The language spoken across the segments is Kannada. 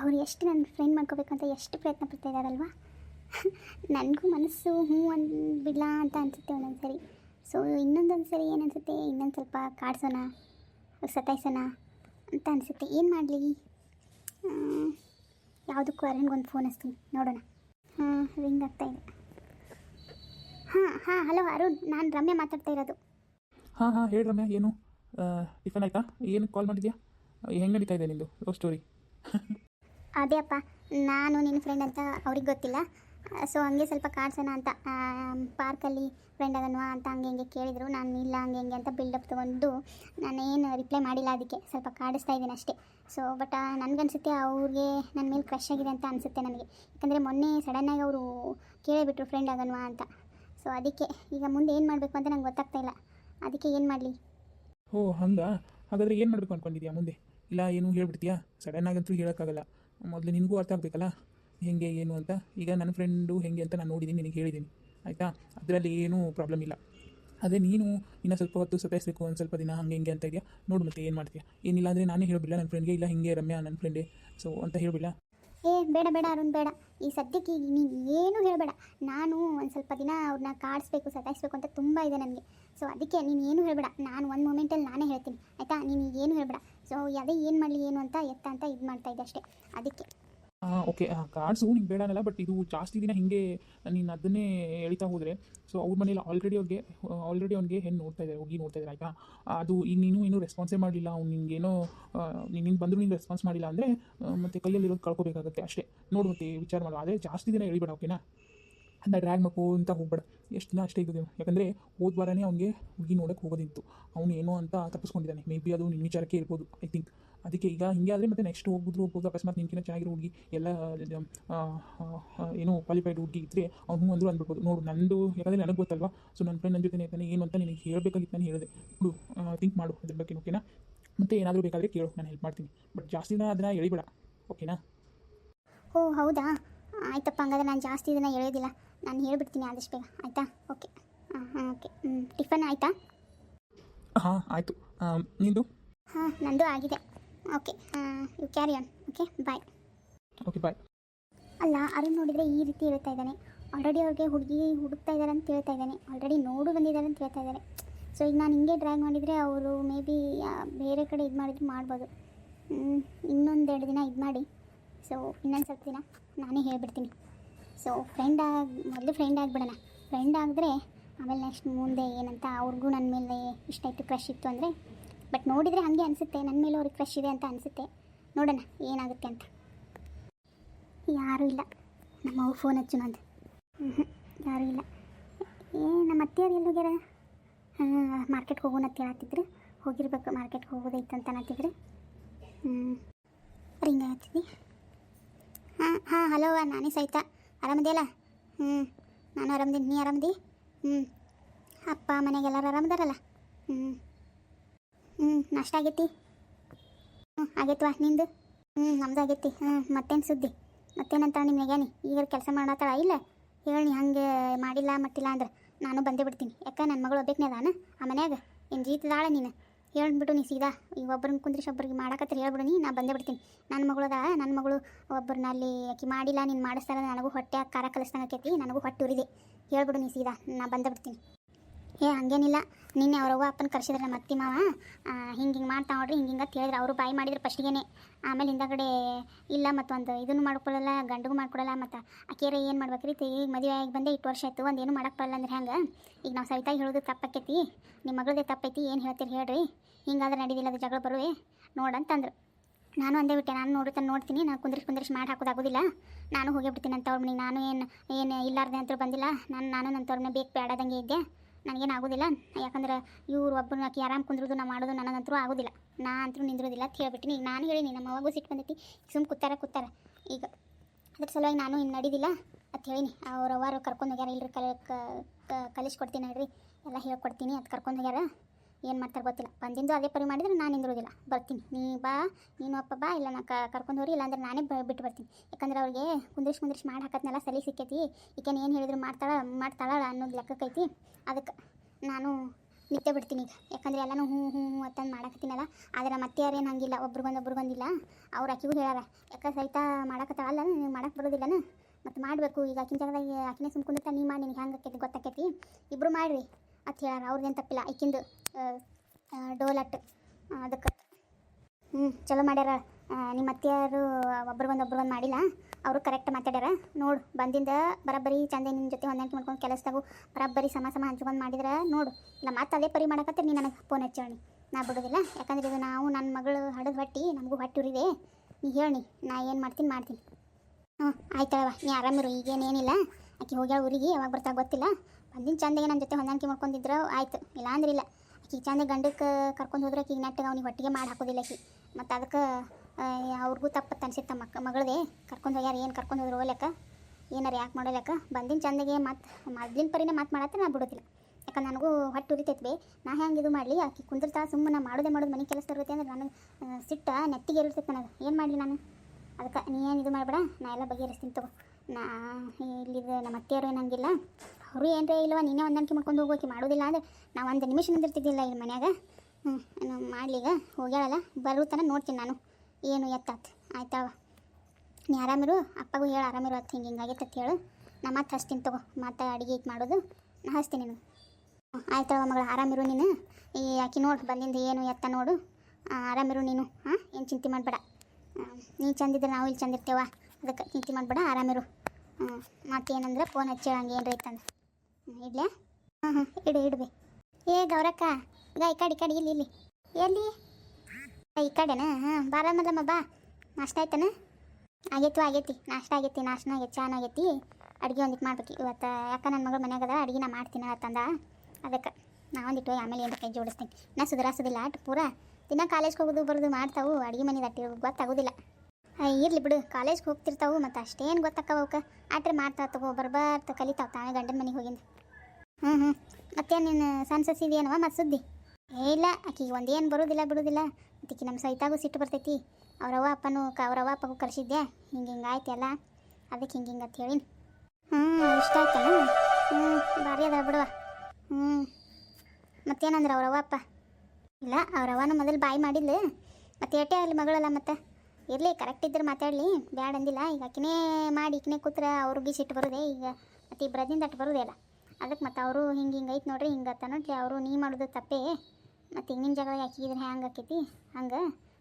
ಅವ್ರು ಎಷ್ಟು ನನ್ನ ಫ್ರೆಂಡ್ ಮಾಡ್ಕೋಬೇಕಂತ ಎಷ್ಟು ಪ್ರಯತ್ನ ಪಡ್ತಾ ಇದ್ದಾರಲ್ವ ನನಗೂ ಮನಸ್ಸು ಹ್ಞೂ ಅಂದ್ ಅಂತ ಅನಿಸುತ್ತೆ ಒಂದೊಂದು ಸರಿ ಸೊ ಇನ್ನೊಂದೊಂದು ಸರಿ ಏನು ಅನಿಸುತ್ತೆ? ಇನ್ನೊಂದು ಸ್ವಲ್ಪ ಕಾಡ್ಸೋಣ, ಸತಾಯಿಸೋಣ ಅಂತ ಅನಿಸುತ್ತೆ. ಏನು ಮಾಡಲಿ? ಯಾವುದಕ್ಕೂ ಒಂದು ಫೋನ್ ಹಚ್ತೀನಿ. ನೋಡೋಣ. ಹಾಂ ರಿಂಗ್ ಆಗ್ತಾ ಇದೆ. ಹಾಂ ಹಾಂ, ಹಲೋ, ಅರುಣ್. ನಾನು ರಮ್ಯ ಮಾತಾಡ್ತಾ ಇರೋದು. ಹಾಂ ಹಾಂ, ಹೇಳಿ ರಮ್ಯ, ಏನು? ಟಿಫನ್ ಆಯಿತಾ? ಏನು ಕಾಲ್ ಮಾಡಿದ್ಯಾ? ಹೆಂಗೆ ನಡೀತಾ ಇದೆ ನಿಂದು? ಲವ್ ಸ್ಟೋರಿ ಅದೇ ಅಪ್ಪ, ನಾನು ನಿನ್ನ ಫ್ರೆಂಡ್ ಅಂತ ಅವ್ರಿಗೆ ಗೊತ್ತಿಲ್ಲ. ಸೊ ಹಂಗೆ ಸ್ವಲ್ಪ ಕಾಡ್ಸೋಣ ಅಂತ ಪಾರ್ಕಲ್ಲಿ ಫ್ರೆಂಡ್ ಅದನ್ವಾ ಅಂತ ಹಂಗೆ ಹಿಂಗೆ ಕೇಳಿದರು. ನಾನು ಇಲ್ಲ ಹಂಗೆ ಹಿಂಗೆ ಅಂತ ಬಿಲ್ಡಪ್ ತೊಗೊಂಡು ನಾನೇನು ರಿಪ್ಲೈ ಮಾಡಿಲ್ಲ ಅದಕ್ಕೆ, ಸ್ವಲ್ಪ ಕಾಡಿಸ್ತಾ ಇದ್ದೀನಿ ಅಷ್ಟೇ. ಸೊ ಬಟ್ ನನಗನ್ಸುತ್ತೆ ಅವ್ರಿಗೆ ನನ್ನ ಮೇಲೆ ಕ್ರಶ್ ಆಗಿದೆ ಅಂತ ಅನಿಸುತ್ತೆ ನನಗೆ. ಯಾಕಂದರೆ ಮೊನ್ನೆ ಸಡನ್ನಾಗಿ ಅವರು ಕೇಳಿಬಿಟ್ರು ಫ್ರೆಂಡ್ ಅದನ್ವಾ ಅಂತ. ಸೊ ಅದಕ್ಕೆ ಈಗ ಮುಂದೆ ಏನು ಮಾಡಬೇಕು ಅಂತ ನಂಗೆ ಗೊತ್ತಾಗ್ತಾ ಇಲ್ಲ. ಅದಕ್ಕೆ ಏನು ಮಾಡಲಿ? ಓ, ಹಂಗಾ? ಹಾಗಾದರೆ ಏನು ಮಾಡಬೇಕು ಅಂದ್ಕೊಂಡಿದ್ಯಾ ಮುಂದೆ? ಇಲ್ಲ, ಏನು ಹೇಳ್ಬಿಡ್ತೀಯಾ? ಸಡನ್ನಾಗಂತೂ ಹೇಳೋಕ್ಕಾಗಲ್ಲ. ಮೊದಲು ನಿನಗೂ ಅರ್ಥ ಆಗಬೇಕಲ್ಲ? ಹೇಗೆ, ಏನು ಅಂತ? ಈಗ ನನ್ನ ಫ್ರೆಂಡು ಹೇಗೆ ಅಂತ ನಾನು ನೋಡಿದ್ದೀನಿ ನಿನಗೆ ಹೇಳಿದ್ದೀನಿ ಆಯಿತಾ? ಅದರಲ್ಲಿ ಏನೂ ಪ್ರಾಬ್ಲಮ್ ಇಲ್ಲ. ಅದೇ ನೀನು ಇನ್ನು ಸ್ವಲ್ಪ ಹೊತ್ತು ಸತಾಯಿಸ್ಬೇಕು, ಒಂದು ಸ್ವಲ್ಪ ದಿನ ಹಂಗೆ ಹಿಂಗೆ ಅಂತ ಇದೆಯಾ? ನೋಡು ಮತ್ತೆ ಏನು ಮಾಡ್ತೀಯಾ? ಏನಿಲ್ಲ ಅಂದರೆ ನಾನೇ ಹೇಳಬಿಲ್ಲ ನನ್ನ ಫ್ರೆಂಡ್ಗೆ ಇಲ್ಲ ಹಿಂಗೆ ರಮ್ಯ ನನ್ನ ಫ್ರೆಂಡೇ ಸೊ ಅಂತ ಹೇಳಬಿಲ್ಲ ಏ, ಬೇಡ ಬೇಡ ಅರುಣ್, ಬೇಡ. ಈ ಸದ್ಯಕ್ಕೆ ನೀನು ಏನೂ ಹೇಳಬೇಡ. ನಾನು ಒಂದು ಸ್ವಲ್ಪ ದಿನ ಅವ್ರನ್ನ ಕಾಡಿಸ್ಬೇಕು, ಸತಾಯಿಸ್ಬೇಕು ಅಂತ ತುಂಬ ಇದೆ ನನಗೆ. ಸೊ ಅದಕ್ಕೆ ನೀನು ಏನು ಹೇಳಬೇಡ. ನಾನು ಒಂದು ಮೂಮೆಂಟಲ್ಲಿ ನಾನೇ ಹೇಳ್ತೀನಿ. ಆಯಿತಾ? ನೀನು ಏನು ಹೇಳಬೇಡ. ಸೊ ಅದೇ ಏನು ಮಾಡಲಿ, ಏನು ಅಂತ ಎತ್ತ ಅಂತ ಇದು ಮಾಡ್ತಾ ಇದ್ದೆ ಅಷ್ಟೇ. ಅದಕ್ಕೆ. ಓಕೆ ಕಾರ್ಡ್ಸು ನಿಂಗೆ ಬೇಡ ಅನ್ನಲ್ಲ ಬಟ್ ಇದು ಜಾಸ್ತಿ ದಿನ ಹಿಂಗೆ ನೀನು ಅದನ್ನೇ ಎಳಿತಾ ಹೋದರೆ ಸೊ ಅವ್ರ ಮನೇಲಿ ಆಲ್ರೆಡಿ ಅವ್ರಿಗೆ ಆಲ್ರೆಡಿ ಅವ್ನಿಗೆ ಹೆಣ್ಣು ನೋಡ್ತಾ ಇದ್ದಾರೆ ಹೋಗಿ ನೋಡ್ತಾ ಇದ್ದಾರೆ ಆಯಿತಾ? ಅದು ಈಗ ನೀನು ಏನು ರೆಸ್ಪಾನ್ಸೇ ಮಾಡಲಿಲ್ಲ, ಅವ್ನು ನಿಂಗೇನೋ ನೀನು ಬಂದರೂ ನೀನು ರೆಸ್ಪಾನ್ಸ್ ಮಾಡಿಲ್ಲ ಅಂದರೆ ಮತ್ತೆ ಕೈಯಲ್ಲಿರೋದು ಕಳ್ಕೊಬೇಕಾಗುತ್ತೆ ಅಷ್ಟೇ. ನೋಡು ಮತ್ತೆ ವಿಚಾರ ಮಾಡುವ ಅದೇ ಜಾಸ್ತಿ ದಿನ ಹೇಳಿಬೇಡ ಓಕೆನಾ ಅದನ್ನ ಡ್ರ್ಯಾಗ್ ಅಂತ ಹೋಗ್ಬೇಡ. ಎಷ್ಟು ದಿನ ಅಷ್ಟೇ ಇದ್ದು ಯಾಕಂದರೆ ಹೋದ ವಾರನೇ ಅವನಿಗೆ ಹುಡುಗಿ ನೋಡೋಕೆ ಹೋಗೋದಿತ್ತು. ಅವನು ಏನೋ ಅಂತ ತಪ್ಪಿಸ್ಕೊಂಡಿದ್ದಾನೆ. ಮೇ ಬಿ ಅದು ನಿನ್ನ ವಿಚಾರಕ್ಕೆ ಇರ್ಬೋದು ಐ ಥಿಂಕ್ ಅದಕ್ಕೆ ಈಗ ಹಿಂಗೆ ಆದರೆ ಮತ್ತೆ ನೆಕ್ಸ್ಟ್ ಹೋಗಿದ್ರು ಹೋಗ್ಬೋದು ಅಕಸ್ಮಾತ್ ನಿನ್ಕಿನ ಚೆನ್ನಾಗಿರೋ ಹುಡುಗಿ, ಎಲ್ಲ ಏನು ಕ್ವಾಲಿಫೈಡ್ ಹುಡುಗಿ ಇದ್ದರೆ ಅವ್ನು ಅಂದರು ಅಂದ್ಬಿಡ್ಬೋದು. ನೋಡು, ನಂದು, ಯಾಕಂದರೆ ನನಗೆ ಗೊತ್ತಲ್ವಾ? ಸೊ ನನ್ನ ಫ್ರೆಂಡ್ ನನ್ನ ಜೊತೆ ಇರ್ತಾನೆ, ಏನು ಅಂತ ನಿನಗೆ ಹೇಳಬೇಕಾಗಿತ್ತು ನಾನು ಹೇಳಿದೆ. ನೋಡು ಥಿಂಕ್ ಮಾಡು ಅದ್ರ ಬಗ್ಗೆ ಓಕೆನಾ ಮತ್ತೆ ಏನಾದರೂ ಬೇಕಾದರೆ ಕೇಳು, ನಾನು ಹೆಲ್ಪ್ ಮಾಡ್ತೀನಿ. ಬಟ್ ಜಾಸ್ತಿ ದಿನ ಅದನ್ನು ಎಳಿಬೇಡ ಓಕೆನಾ ಓ, ಹೌದಾ? ಆಯ್ತಪ್ಪ, ಹಂಗಾದ್ರೆ ನಾನು ಜಾಸ್ತಿ ದಿನ ಹೇಳೋದಿಲ್ಲ ನಾನು ಹೇಳ್ಬಿಡ್ತೀನಿ ಆದಷ್ಟು ಬೇಗ. ಆಯಿತಾ? ಓಕೆ. ಹಾಂ ಹಾಂ ಓಕೆ. ಹ್ಞೂ ಟಿಫನ್ ಆಯಿತಾ? ಹಾಂ ಆಯಿತು. ನಿಂದು? ಹಾಂ ನಂದು ಆಗಿದೆ. Okay. You carry on okay bye okay bye ಅಲ್ಲ ಅರುಣ್ ನೋಡಿದರೆ ಈ ರೀತಿ ಹೇಳ್ತಾ ಇದ್ದಾನೆ. ಆಲ್ರೆಡಿ ಅವ್ರಿಗೆ ಹುಡುಗಿ ಹುಡುಕ್ತಾ ಇದ್ದಾರೆ ಅಂತ ಹೇಳ್ತಾ ಇದ್ದಾನೆ. ಆಲ್ರೆಡಿ ನೋಡು ಬಂದಿದ್ದಾರೆ ಅಂತ ಹೇಳ್ತಾ ಇದ್ದಾರೆ ಸೊ ಈಗ ನಾನು ಹಿಂಗೆ ಡ್ರ್ಯಾಗ್ ಮಾಡಿದರೆ ಅವರು ಮೇ ಬಿ ಬೇರೆ ಕಡೆ ಇದು ಮಾಡಿದ್ರು ಮಾಡ್ಬೋದು. ಇನ್ನೊಂದು ಇನ್ನೊಂದೆರಡು ದಿನ ಇದು ಮಾಡಿ. ಸೊ ಇನ್ನೊಂದು ಸ್ವಲ್ಪ ದಿನ ನಾನೇ ಹೇಳ್ಬಿಡ್ತೀನಿ. ಸೊ ಫ್ರೆಂಡ್ ಆಗಿ, ಮೊದಲು ಫ್ರೆಂಡ್ ಆಗಿಬಿಡೋಣ. ಫ್ರೆಂಡ್ ಆಗಿದ್ರೆ ಆಮೇಲೆ ನೆಕ್ಸ್ಟ್ ಮುಂದೆ ಏನಂತ ಅವ್ರಿಗೂ ನನ್ನ ಮೇಲೆ ಇಷ್ಟ ಇತ್ತು ಕ್ರಶ್ ಇತ್ತು ಅಂದರೆ ಬಟ್ ನೋಡಿದರೆ ಹಾಗೆ ಅನಿಸುತ್ತೆ ನನ್ನ ಮೇಲೆ ಅವ್ರಿಗೆ ಕ್ರಶ್ ಇದೆ ಅಂತ ಅನಿಸುತ್ತೆ. ನೋಡೋಣ, ಏನಾಗುತ್ತೆ ಅಂತ. ಯಾರೂ ಇಲ್ಲ. ನಮ್ಮ ಅವ್ರು ಫೋನ್ ಹಚ್ಚು ನಂದು. ಹ್ಞೂ ಯಾರೂ ಇಲ್ಲ. ಏ, ನಮ್ಮ ಅತ್ತೆಯವ್ರು ಎಲ್ಲಿ ಹೋಗ್ಯಾರ? ಮಾರ್ಕೆಟ್ಗೆ ಹೋಗೋಣ ಅಂತ ಹೇಳತ್ತಿದ್ರು ಹೋಗಿರ್ಬೇಕು ಮಾರ್ಕೆಟ್ಗೆ ಹೋಗೋದೈತೆ ಅಂತ ಅನ್ನತ್ತಿದ್ರು. ಹ್ಞೂ ರಿಂಗ್ ಆಗ್ತಿದ್ದಿ ಹಾಂ ಹಾಂ ಹಲೋ ನಾನೇ ಸಹಿತ ಆರಾಮದಿಯಲ್ಲ? ಹ್ಞೂ ನಾನು ಆರಾಮದೀನಿ. ನೀ ಆರಾಮದಿ? ಹ್ಞೂ ಅಪ್ಪ ಮನೆಗೆಲ್ಲರೂ ಆರಾಮದಾರಲ್ಲ? ಹ್ಞೂ ಹ್ಞೂ ನಾಷ್ಟ ಆಗೈತಿ? ಹ್ಞೂ ಆಗೈತ್ವಾ ನಿಂದು? ಹ್ಞೂ ನಮ್ದು ಆಗೈತಿ. ಹ್ಞೂ ಮತ್ತೇನು ಸುದ್ದಿ? ಮತ್ತೇನಂತ ನಿಮ್ಮ ನೀ ಈಗ ಕೆಲಸ ಮಾಡತ್ತಾಳ ಇಲ್ಲ. ಹೇಳಿ ಹಂಗೆ ಮಾಡಿಲ್ಲ, ಮಟ್ಟಿಲ್ಲ ಅಂದ್ರೆ ನಾನು ಬಂದೇ ಬಿಡ್ತೀನಿ. ಯಾಕೆ? ನನ್ನ ಮಗಳು ಒಬ್ಬೇಕನೇ ಅದಾನ ಆ ಮನ್ಯಾಗ. ಏನು ಜೀತದಾಳ ನೀನು? ಹೇಳ್ಬಿಟ್ಟು ನೀ ಸೀದಾ. ಈ ಒಬ್ಬರನ್ನ ಕುಂದ್ರಿಸಿ ಒಬ್ಬರಿಗೆ ಮಾಡಕತ್ತರ, ಹೇಳ್ಬಿಡು ನೀ, ನಾ ಬಂದೇ ಬಿಡ್ತೀನಿ. ನನ್ನ ಮಗಳದ ನನ್ನ ಮಗಳು ಒಬ್ಬರನ್ನ ಅಲ್ಲಿ ಆಕಿ ಮಾಡಿಲ್ಲ, ನೀನು ಮಾಡಿಸ್ತಾರ ನನಗೂ ಹೊಟ್ಟೆ ಖಾರ ಕಲಿಸ್ದಂಗೆ ಆಕೈತಿ, ನನಗೂ ಹೊಟ್ಟೆ ಉರಿದೆ. ಹೇಳ್ಬಿಡು ನೀ ಸೀದಾ, ನಾ ಬಂದೇ ಬಿಡ್ತೀನಿ. ಏ, ಹಂಗೇನಿಲ್ಲ. ನಿನ್ನೆ ಅವ್ರವ್ವ ಅಪ್ಪನ ಕರ್ಸಿದ್ರೆ ನಮ್ಮ ಅತ್ತಿ ಮಾವ. ಹಿಂಗೆ ಹಿಂಗೆ ಮಾಡ್ತಾ ನೋಡ್ರಿ, ಹಿಂಗೆ ಹಿಂಗೆ ಹೇಳಿದ್ರು. ಅವರು ಬಾಯಿ ಮಾಡಿದ್ರು ಫಸ್ಟಿಗೆ ಆಮೇಲೆ ಹಿಂದಗಡೆ ಇಲ್ಲ ಮತ್ತೊಂದು ಇದನ್ನು ಮಾಡ್ಕೊಳ್ಳಲ್ಲ ಗಂಡಗೂ ಮಾಡ್ಕೊಡಲ್ಲ ಮತ್ತು ಆಕೆಯರ ಏನು ಮಾಡ್ಬೇಕ್ರಿ ಈಗ ಮದುವೆ ಆಗಿ ಬಂದೆ ಇಟ್ಟು ವರ್ಷ ಆಯಿತು. ಒಂದು ಏನು ಮಾಡಕ್ಕೆ ಅಂದ್ರೆ ಹೆಂಗೆ? ಈಗ ನಾವು ಸವಿತಾಗಿ ಹೇಳೋದು ತಪ್ಪಾಕೈತಿ ನಿಮ್ಮ ಮಗಳದೇ ತಪ್ಪೈತಿ, ಏನು ಹೇಳ್ತೀರಿ ಹೇಳ್ರಿ? ಹಿಂಗಾದ್ರೆ ನಡೀದಿಲ್ಲ ಅದು ಜಗಳ ಬರುವೆ. ನೋಡಂತಂದ್ರು ನಾನು ಅಂದೇ ಬಿಟ್ಟೆ, ನಾನು ನೋಡುತ್ತಾನೆ, ನೋಡ್ತೀನಿ. ನಾನು ಕುಂದ್ರಿಸಿ ಕುಂದ್ರಿಸಿ ಮಾಡಿ ಹಾಕೋದಾಗೋದಿಲ್ಲ ನಾನು ಹೋಗೇ ಬಿಡ್ತೀನಿ ಅಂತ ಅವ್ರ ಮನೆಗೆ. ನಾನು ಏನು ಏನು ಇಲ್ಲಾರ್ದೆ ಅಂತ ಬಂದಿಲ್ಲ. ನಾನು ನಾನು ನನ್ನ ತವ್ರನ್ನ ಬೇಕು ಬೇಡದಂಗೆ ಇದ್ದೆ. ನನಗೇನು ಆಗೋದಿಲ್ಲ ಯಾಕಂದ್ರೆ ಇವ್ರು ಒಬ್ಬರನ್ನ ಆಕಿ ಆರಾಮ್ ಕುಂದ್ರದು, ನಾ ಮಾಡೋದು ನನಗಂತರೂ ಆಗೋದಿಲ್ಲ. ನಾ ಅಂತೂ ನಿಂದಿರೋದಿಲ್ಲ ಅಂತ ಹೇಳ್ಬಿಟ್ಟಿನಿ. ನಾನು ಹೇಳಿನಿ, ನಮ್ಮ ಅವಾಗೂ ಸಿಟ್ಟು ಬಂದೈತಿ. ಸುಮ್ಮ ಕೂತಾರ ಕೂತಾರ. ಈಗ ಅದ್ರ ಸಲುವಾಗಿ ನಾನು ಇನ್ನು ನಡೀದಿಲ್ಲ ಅಂತ ಹೇಳೀನಿ. ಅವ್ರ ಅವರು ಕರ್ಕೊಂಡು ಹೋಗ್ಯಾರ ಇಲ್ಲರಿ ಕಲ ಕಲಿಸ್ಕೊಡ್ತೀನಿ ನೋಡ್ರಿ. ಎಲ್ಲ ಹೇಳ್ಕೊಡ್ತೀನಿ ಅದು ಕರ್ಕೊಂಡು ಹೋಗ್ಯಾರ. ಏನು ಮಾಡ್ತಾರೆ ಗೊತ್ತಿಲ್ಲ. ಬಂದಿಂದು ಅದೇ ಪರಿ ಮಾಡಿದ್ರೆ ನಾನು ನಿಂದಿರೋದಿಲ್ಲ. ಬರ್ತೀನಿ. ನೀ ಬಾ, ನೀನು ಅಪ್ಪ ಬಾ, ಇಲ್ಲ ನಾ ಕರ್ಕೊಂಡು ಹೋರಿ ಇಲ್ಲಾಂದ್ರೆ ನಾನೇ ಬಿಟ್ಟು ಬರ್ತೀನಿ. ಯಾಕಂದ್ರೆ ಅವ್ರಿಗೆ ಕುಂದ್ರಿಸ್ ಕುಂದ್ರಿಸ್ ಮಾಡಿ ಹಾಕತ್ನೆಲ್ಲ, ಸಲಿ ಸಿಕ್ಕೈತಿ. ಈಕೆನ ಏನು ಹೇಳಿದ್ರು ಮಾಡ್ತಾಳ ಮಾಡ್ತಾಳ ಅನ್ನೋದು ಲೆಕ್ಕಕ್ಕೈತಿ ಅದಕ್ಕೆ ನಾನು ನಿತ್ಯ ಬಿಡ್ತೀನಿ ಈಗ. ಯಾಕಂದ್ರೆ ಎಲ್ಲನೂ ಹ್ಞೂ ಹ್ಞೂ ಹ್ಞೂ ಅಂತಂದು ಮಾಡಕತ್ತೀನಲ್ಲ. ಆದರೆ ಮತ್ತೆ ಯಾರೇನು ಹಂಗಿಲ್ಲ. ಒಬ್ರಿಗೊಂದು ಒಬ್ರಿಗೊಂದಿಲ್ಲ ಅವ್ರು ಆಕಿಗೂ ಹೇಳ್ಯಾರ. ಯಾಕೆ ಸಹಿತ ಮಾಡಕತ್ತಾಳಲ್ಲ ನೀವು ಮಾಡಕ್ಕೆ ಬರೋದಿಲ್ಲನ? ಮತ್ತು ಮಾಡಬೇಕು. ಈಗ ಆಕಿನ ಜಾಗದಾಗ ಸುಮ್ ಕುಂದಿರ್ತಾ ನೀ ಮಾಡಿ, ನಿನಗೆ ಹೆಂಗೆ ಆಕೈತಿ ಗೊತ್ತಾಕೈತಿ? ಇಬ್ಬರು ಮಾಡಿರಿ ಅಂತ ಹೇಳ್ಯಾರ. ಅವ್ರದ್ದೇನು ತಪ್ಪಿಲ್ಲ. ಆಕಿಂದು ಡೋಲಟ್. ಅದಕ್ಕೆ. ಹ್ಞೂ ಚಲೋ ಮಾಡ್ಯಾರ. ನಿಮ್ಮ ಅತ್ತೆಯರು ಒಬ್ರಿಗೊಂದು ಒಂದು ಮಾಡಿಲ್ಲ. ಅವರು ಕರೆಕ್ಟ್ ಮಾತಾಡ್ಯಾರ. ನೋಡು, ಬಂದಿಂದ ಬರಬ್ಬರಿ ಚಂದ ನಿಮ್ಮ ಜೊತೆ ಹೊಂದಾಣಿಕೆ ಮಾಡ್ಕೊಂಡು ಕೆಲಸದಾಗು ಬರಬ್ಬರಿ ಸಮ ಸಮ ಹಂಚ್ಕೊಂಡು ಮಾಡಿದ್ರೆ ನೋಡು, ಇಲ್ಲ ಮತ್ತೆ ಅದೇ ಪರಿ ಮಾಡಕತ್ತೆ ನೀ ನನಗೆ ಫೋನ್ ಹಚ್ಚೋಣಿ ನಾ ಬಿಡೋದಿಲ್ಲ. ಯಾಕಂದ್ರೆ ಇದು ನಾವು ನನ್ನ ಮಗಳು ಹಡದು ಹೊಟ್ಟಿ, ನಮಗೂ ಹೊಟ್ಟೆ ಉರಿದೆ ನೀ ಹೇಳಿ ನಾ ಏನು ಮಾಡ್ತೀನಿ ಮಾಡ್ತೀನಿ. ಹ್ಞೂ ಆಯ್ತಳವ ನೀ ಆರಾಮಿರು ಈಗೇನೇನಿಲ್ಲ. ಆಕೆ ಹೋಗ್ಯಾಳ ಊರಿಗೆ, ಯಾವಾಗ ಬರ್ತಾ ಗೊತ್ತಿಲ್ಲ. ಬಂದಿನ ಚಂದಾಗೆ ನನ್ನ ಜೊತೆ ಹೊಂದಾಣಿಕೆ ಮಾಡ್ಕೊಂಡಿದ್ರು, ಆಯ್ತು. ಇಲ್ಲ ಅಂದ್ರೆ ಇಲ್ಲ. ಆಕಿ ಚಂದ ಗಂಡಕ್ಕೆ ಕರ್ಕೊಂಡು ಹೋದ್ರೆ ಈಗ ನೆಟ್ಟಿಗೆ ಅವ್ನಿಗೆ ಒಟ್ಟಿಗೆ ಮಾಡಿ ಹಾಕೋದಿಲ್ಲ ಆಕಿ. ಮತ್ತು ಅದಕ್ಕೆ ಅವ್ರಿಗೂ ತಪ್ಪತ್ತು ಅನ್ಸಿತ್ತ ಮಕ್ಕ ಮಗಳದೇ ಕರ್ಕೊಂಡು ಹೋಗ್ಯಾರ, ಏನು ಕರ್ಕೊಂಡು ಹೋದ್ರೆ ಹೋಗ್ಲಕ್ಕ ಏನಾರು ಯಾಕೆ ಮಾಡೋಲಕ್ಕ ಬಂದಿನ ಚಂದಗೆ ಮತ್ತು, ಮದ್ಲಿನ ಪರಿನೇ ಮಾತು ಮಾಡತ್ತೆ ನಾ ಬಿಡೋದಿಲ್ಲ. ಯಾಕಂದ್ರೆ ನನಗೂ ಹೊಟ್ಟು ಉರಿತೈತೆ ಬೇ. ನಾ ಹೆಂಗೆ ಇದು ಮಾಡಲಿ? ಆಕಿ ಕುಂದಿರ್ತಾ ಸುಮ್ಮನೆ ನಾ ಮಾಡೋದೇ ಮಾಡೋದು ಮನೆ ಕೆಲಸ ಇರುತ್ತೆ ಅಂದ್ರೆ ನನಗೆ ಸಿಟ್ಟ ನೆತ್ತಿಗೆ ಇರ್ತೈತೆ ನನಗೆ. ಏನು ಮಾಡಲಿ ನಾನು? ಅದಕ್ಕೆ ನೀ ಏನು ಇದು ಮಾಡಬೇಡ, ನಾ ಎಲ್ಲ ಬಗೆಹರಿಸ್ತೀನಿ ತಗೋ. ನಾ ಇಲ್ಲಿದು ನಮ್ಮ ಅತ್ತೆಯವರು ಏನಂಗಿಲ್ಲ. ಅವರು ಏನರೇ ಇಲ್ವಾ ನೀನೇ ಹೊಂದಾಣಿಕೆ ಮಾಡ್ಕೊಂಡು ಹೋಗೋಕೆ ಮಾಡೋದಿಲ್ಲ ಅಂದ್ರೆ ನಾವು ಒಂದು ನಿಮಿಷ ನಿಂದಿರ್ತಿದ್ದಿಲ್ಲ ಇಲ್ಲಿ ಮನ್ಯಾಗ. ಹ್ಞೂ ಮಾಡ್ಲೀಗ ಹೋಗ್ಯಾಳಲ್ಲ, ಬರೋ ತನಕ ನೋಡ್ತೀನಿ ನಾನು. ಏನು ಎತ್ತಾತ್? ಆಯ್ತಾವ ನೀ ಆರಾಮಿರು, ಅಪ್ಪಗೂ ಹೇಳು, ಆರಾಮಿರು ಅತ್ತು, ಹಿಂಗೆ ಹಿಂಗಾಗೈತೆ ಅಂತ ಹೇಳು. ನಾ ಮತ್ತೆ ಹಚ್ತೀನಿ ತಗೋ, ಮತ್ತೆ ಅಡುಗೆ ಇದು ಮಾಡೋದು, ನಾ ಹಚ್ತೀನಿ ನೀನು ಆಯ್ತಾವ ಮಗಳು, ಆರಾಮಿರು ನೀನು. ಈ ಆಕೆ ನೋಡು, ಬಂದಿಂದ ಏನು ಎತ್ತ ನೋಡು. ಆರಾಮಿರು ನೀನು ಹಾಂ ಏನು ಚಿಂತೆ ಮಾಡಬೇಡ. ನೀನು ಚಂದಿದ್ರೆ ನಾವು ಇಲ್ಲಿ ಚಂದಿರ್ತೇವ ಅದಕ್ಕೆ ಚಿಂತೆ ಮಾಡಬೇಡ, ಆರಾಮಿರು. ಹ್ಞೂ ಮತ್ತೇನಂದ್ರೆ ಫೋನ್ ಹಚ್ಚಿ ಹಂಗೆ ಏನರ ಇತ್ತಂದ್ರೆ ಇಡ್ಲಾ? ಹಾಂ ಹಾಂ ಇಡು ಇಡ್ಬಿ ಏ, ಗೌರಕ್ಕ ಈಗ ಈ ಕಡೆ ಈ ಕಡೆ, ಇಲ್ಲಿ ಇಲ್ಲಿ. ಎಲ್ಲಿ? ಈ ಕಡೆನಾ? ಹಾಂ, ಬಾರ ಮಲ್ಲಮ್ಮ, ಬಾ. ನಾಷ್ಟ ಆಯ್ತಾನ? ಆಗೈತಿ ಆಗೈತಿ. ನಾಷ್ಟ ಆಗೈತಿ, ನಾಷ್ಟನ ಆಗೈತಿ ಚೆನ್ನಾಗೈತಿ ಅಡುಗೆ ಒಂದಿಟ್ಟು ಮಾಡ್ಬೇಕು. ಇವತ್ತು ಯಾಕೆ ನನ್ನ ಮಗಳು ಮನ್ಯಾಗ ಅದ ಅಡುಗೆ ನಾ ಮಾಡ್ತೀನಿ ಅಂತಂದ ಅದಕ್ಕೆ ನಾ ಒಂದಿಟ್ಟು ಆಮೇಲೆ ಏನು ಕೈ ಜೋಡಿಸ್ತೀನಿ. ನಾ ಸುಧಾರಿಸೋದಿಲ್ಲ ಅಟ್ ಪೂರ. ದಿನ ಕಾಲೇಜ್ಗೆ ಹೋಗೋದು ಬರೋದು ಮಾಡ್ತಾವು. ಅಡುಗೆ ಮನೆ ದಟ್ಟಿ ಗೊತ್ತಾಗೋದಿಲ್ಲ. ಇರಲಿ ಬಿಡು. ಕಾಲೇಜ್ಗೆ ಹೋಗ್ತಿರ್ತಾವು ಮತ್ತು ಅಷ್ಟೇನು ಗೊತ್ತಾಕವ ಅವಕ್ಕೆ. ಆಟ್ರೆ ಮಾಡ್ತಾ ತಗೋ, ಬರ್ಬಾರ್ತ ಕಲಿತಾವ ತಾವೇ ಗಂಡನ ಮನೆಗೆ ಹೋಗಿಂದ. ಹ್ಞೂ ಹ್ಞೂ ಮತ್ತೇನು ನೀನು ಸಣ್ಣ ಸಸಿ ಇದೆಯನವ ಮತ್ತು ಸುದ್ದಿ? ಏ, ಇಲ್ಲ. ಆಕಿಗೆ ಒಂದೇನು ಬರೋದಿಲ್ಲ, ಬಿಡೋದಿಲ್ಲ. ಅದಕ್ಕೆ ನಮ್ಮ ಸೈತಾಗೂ ಸಿಟ್ಟು ಬರ್ತೈತಿ. ಅವ್ರವ್ವ ಅಪ್ಪನೂ ಕ ಅವ್ರವ್ವ ಅಪ್ಪಗೂ ಕರೆಸಿದ್ದೆ ಹಿಂಗೆ ಹಿಂಗೆ ಆಯ್ತಲ್ಲ ಅದಕ್ಕೆ ಹಿಂಗೆ ಹಿಂಗೆ ಅಂತ ಹೇಳಿ ಹ್ಞೂ ಇಷ್ಟ ಆಯ್ತಲ್ಲ? ಹ್ಞೂ ಭಾರಿ ಅದ ಬಿಡುವ ಹ್ಞೂ ಮತ್ತೇನಂದ್ರೆ ಅವ್ರವ್ವ ಅಪ್ಪ? ಇಲ್ಲ, ಅವ್ರವ್ವನ ಮೊದಲು ಬಾಯಿ ಮಾಡಿಲ್ಲ ಮತ್ತೆ ಏಟೇ ಆಗಲಿ ಮಗಳಲ್ಲ ಮತ್ತೆ? ಇರಲಿ ಕರೆಕ್ಟ್ ಇದ್ರೆ ಮಾತಾಡಲಿ. ಬ್ಯಾಡ ಅಂದಿಲ್ಲ. ಈಗ ಆಕಿನೇ ಮಾಡಿ ಈಕಿನೇ ಕೂತ್ರೆ ಅವ್ರಿಗೆ ಸಿಟ್ಟು ಬರೋದೇ. ಈಗ ಮತ್ತು ಇಬ್ಬರದಿಂದ ಅಟ್ಟು ಬರೋದೇ ಅಲ್ಲ ಅದಕ್ಕೆ ಮತ್ತು ಅವರು ಹಿಂಗೆ ಹಿಂಗೆ ಐತೆ ನೋಡ್ರಿ, ಹಿಂಗೆ ಅತ್ತ ನೋಡ್ರಿ ಅವರು, ನೀ ಮಾಡೋದು ತಪ್ಪೇ. ಮತ್ತು ಹಿಂಗಿನ ಜಾಗದಾಗ ಹಾಕಿದ್ರೆ ಹ್ಯಾಂಗೆ ಆಕೈತಿ? ಹಂಗೆ?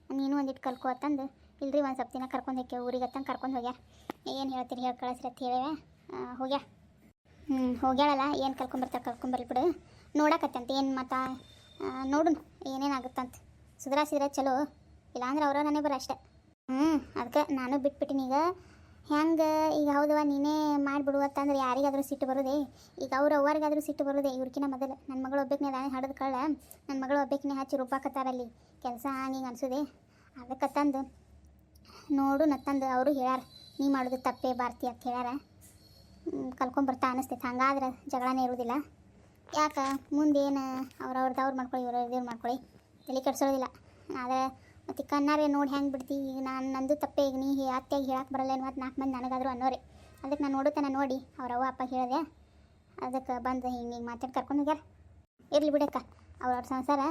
ನೀನು ಒಂದಿಟ್ಟು ಕಲ್ಕೊ ಅಂತಂದು. ಇಲ್ರಿ ಒಂದು ಸ್ವಲ್ಪ ದಿನ ಕರ್ಕೊಂಡು ಹೋಗ್ಯ, ಊರಿಗೆ ಅತ್ತಂಗೆ ಕರ್ಕೊಂಡು ಹೋಗ್ಯಾರ ಏನು ಹೇಳ್ತೀರಿ, ಹೇಳಿ ಕಳಿಸ್ರಿ ಅಂತ ಹೇಳವೆ. ಹೋಗ್ಯಾ? ಹ್ಞೂ ಹೋಗ್ಯಾಳಲ್ಲ, ಏನು ಕರ್ಕೊಂಬರ್ತಾರೆ ಕರ್ಕೊಂಬರ್ಲಿ ಬಿಡು. ನೋಡಕತ್ತಂತ, ಏನು ಮತ್ತು? ನೋಡು ಏನೇನಾಗುತ್ತಂತ ಸುಧಾರಿಸಿದ್ರೆ ಚಲೋ. ಇಲ್ಲಾಂದ್ರೆ ಅವ್ರ ನನಗೆ ಬರೋ ಅಷ್ಟೆ. ಹ್ಞೂ ಅದಕ್ಕೆ ನಾನು ಬಿಟ್ಬಿಟ್ಟಿನಿ ಈಗ. ಹೆಂಗೆ ಈಗ ಹೌದವ ನೀನೇ ಮಾಡಿಬಿಡು ಅಂತಂದ್ರೆ ಯಾರಿಗಾದರೂ ಸಿಟ್ಟು ಬರೋದೇ? ಈಗ ಅವ್ರ ಅವ್ವರಿಗಾದರೂ ಸಿಟ್ಟು ಬರೋದೇ? ಇವ್ರಕಿನ ಮೊದಲು ನನ್ನ ಮಗಳು ಒಬ್ಬಕ್ಕೆ ಅದಾನೆ ಹಡದ ಕಳ್ಳ. ನನ್ನ ಮಗಳು ಒಬ್ಬಕ್ಕೆ ಹಚ್ಚಿ ರೂಪಾಕತ್ತಾರಲ್ಲಿ ಕೆಲಸ ಹಂಗೆ ಹಿಂಗೆ ಅನ್ಸೋದೆ? ಅದಕ್ಕೆ ತಂದು, ನೋಡು ನತ್ತಂದು ಅವರು ಹೇಳ್ಯಾರ, ನೀ ಮಾಡೋದು ತಪ್ಪೇ ಬಾರ್ತಿ ಅಂತ ಹೇಳ್ಯಾರ. ಕಲ್ಕೊಂಬರ್ತಾ ಅನಿಸ್ತೈತೆ. ಹಂಗಾದ್ರೆ ಜಗಳನೇ ಇರೋದಿಲ್ಲ. ಯಾಕೆ? ಮುಂದೇನು ಅವ್ರವ್ರದ್ದು ಅವ್ರು ಮಾಡ್ಕೊಳ್ಳಿ ಇವ್ರ ಇವ್ರು ಮಾಡ್ಕೊಳ್ಳಿ ತಲೆ ಕೆಡ್ಸೋದಿಲ್ಲ. ಆದರೆ ಮತ್ತು ಕಣ್ಣಾರೆ ನೋಡಿ ಹೆಂಗೆ ಬಿಡ್ತಿ? ಈಗ ನಾನು ನಂದು ತಪ್ಪೇ, ಈಗ ನೀ ಅತ್ತೆಗೆ ಹೇಳಕ್ಕೆ ಬರಲ್ಲ ಮತ್ತು ನಾಲ್ಕು ಮಂದಿ ನನಗಾದರೂ ಅನ್ನೋರೆ. ಅದಕ್ಕೆ ನಾನು ನೋಡುತ್ತೇನೆ ನೋಡಿ ಅವ್ರ ಅವ್ವ, ಅಪ್ಪ ಹೇಳಿದೆ. ಅದಕ್ಕೆ ಬಂದು ಹಿಂಗೆ ಹಿಂಗೆ ಮಾತಾಡಿ ಕರ್ಕೊಂಡು ಹೋಗ್ಯಾರ. ಇರಲಿ ಬಿಡಕ್ಕ ಅವ್ರವ್ರ ಸಂಸಾರ,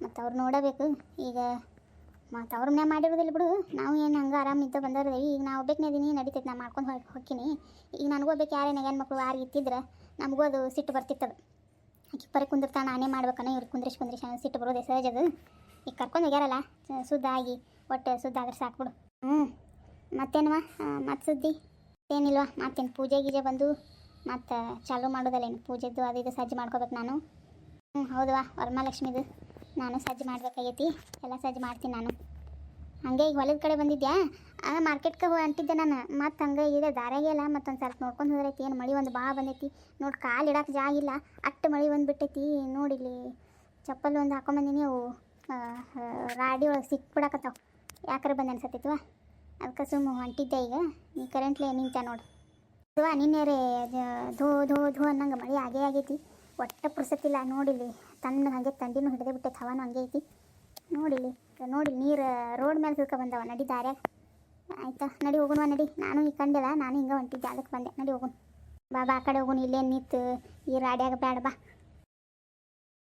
ಮತ್ತು ಅವ್ರು ನೋಡಬೇಕು. ಈಗ ಮತ್ತು ಅವ್ರ ಮನೆ ಮಾಡಿರೋದಿಲ್ಲ ಬಿಡು. ನಾವು ಏನು ಹಂಗೆ ಆರಾಮಿದ್ದ ಬಂದವ್ರದೇವಿ ಈಗ ನಾವು ಒಬ್ಬಕ್ಕನೇ ಇದೀನಿ, ನಡೀತೈತೆ ನಾ ಮಾಡ್ಕೊಂಡು ಹೋಗಿ ಹೋಗ್ತೀನಿ. ಈಗ ನನಗೂ ಬೇಕು ಯಾರೇನು ಹೆಣ್ಣು ಮಕ್ಕಳು ಯಾರು ಇತ್ತಿದ್ರೆ ನಮಗೂ ಅದು ಸಿಟ್ಟು ಬರ್ತಿತ್ತದು. ಆಕೆ ಪರಿ ಕುಂದಿರ್ತಾ ನಾನೇ ಮಾಡ್ಬೇಕನ್ನ ಇವ್ರು ಕುಂದ್ರಿಸಿ ಕುಂದ್ರಿಸಿ ಸಿಟ್ಟು ಬರೋದೇ ಸಹಜ ಅದು. ಈಗ ಕರ್ಕೊಂಡು ಹೋಗ್ಯಾರಲ್ಲ ಸುದ್ದ ಆಗಿ, ಒಟ್ಟು ಸುದ್ದ ಆದ್ರೆ ಸಾಕ್ಬಿಡು ಹ್ಞೂ ಮತ್ತೇನವ? ಮತ್ತೆ ಸುದ್ದಿ? ಏನಿಲ್ವಾ? ಮತ್ತೇನು ಪೂಜೆ ಗೀಜೆ ಬಂದು, ಮತ್ತು ಚಾಲು ಮಾಡೋದಲ್ಲೇನು ಪೂಜೆದು ಅದು ಇದು ಸಜ್ಜು ಮಾಡ್ಕೋಬೇಕು ನಾನು. ಹ್ಞೂ ಹೌದವಾ? ವರಮಹಾಲಕ್ಷ್ಮಿದು. ನಾನು ಸಜ್ಜು ಮಾಡಬೇಕಾಗೈತಿ. ಎಲ್ಲ ಸಜ್ಜು ಮಾಡ್ತೀನಿ ನಾನು. ಹಂಗೆ ಈಗ ಹೊಲದ ಕಡೆ ಬಂದಿದ್ಯಾ? ಆ ಮಾರ್ಕೆಟ್ಗೆ ಹೋಗಿ ಅಂಟಿದ್ದೆ ನಾನು. ಮತ್ತು ಹಂಗೆ ಇದೆ ದಾರಾಗೆ ಮತ್ತೊಂದು ಸ್ವಲ್ಪ ನೋಡ್ಕೊಂಡು ಹೋದ್ರೈತಿ ಏನು ಮಳೆ ಒಂದು ಭಾಳ ಬಂದೈತಿ. ನೋಡಿ ಕಾಲು ಇಡಕ್ಕೆ ಜಾಗ ಇಲ್ಲ. ಅಟ್ಟು ಮಳೆ ಬಂದುಬಿಟ್ಟೈತಿ. ನೋಡಿಲ್ಲಿ ಚಪ್ಪಲ್ ಒಂದು ಹಾಕೊಂಬಂದಿನಿ ಅವು. ರಾಡಿ ಒಳಗೆ ಸಿಕ್ಬಿಡಕತ್ತಾವ. ಯಾಕರೆ ಬಂದು ಅನ್ಸತ್ತಿತ್ವ ಅದಕ್ಕೆ ಸುಮ್ಮ ಹೊಂಟಿದ್ದೆ ಈಗ. ನೀ ಕರೆಂಟ್ಲಿ ನಿಂತ ನೋಡು. ಅಥವಾ ನಿನ್ನೆರೆ ಧೋ ಧೋ ಧೋ ಅನ್ನಂಗೆ ಮಳೆ ಆಗೇ ಆಗೈತಿ. ಒಟ್ಟ ಪುರ್ಸತ್ತಿಲ್ಲ ನೋಡಿಲಿ ತಣ್ಣ ಹಾಗೆ ತಂಡಿನೂ ಹಿಡಿದೇ ಬಿಟ್ಟೈತೆ, ಹವಾನು ಹಂಗೆ ಐತಿ. ನೋಡಿಲಿ ನೋಡಿ ನೀರು ರೋಡ್ ಮೇಲೆ ತಿಳ್ಕೊ ಬಂದವ ನಡಿ ದಾರ್ಯಾಗ. ಆಯ್ತಾ? ನಡಿ ಹೋಗುಣ ನಡಿ. ನಾನು ಈ ಕಂಡಿಲ್ಲ ನಾನು ಹಿಂಗೆ ಹೊಂಟಿದ್ದೆ ಅದಕ್ಕೆ ಬಂದೆ. ನಡಿ ಹೋಗುಣ ಬಾ ಬಾ, ಆ ಕಡೆ ಹೋಗುಣ ಇಲ್ಲೇ ನಿಂತು ಈ ರಾಡ್ಯಾಗ ಬೇಡ ಬಾ.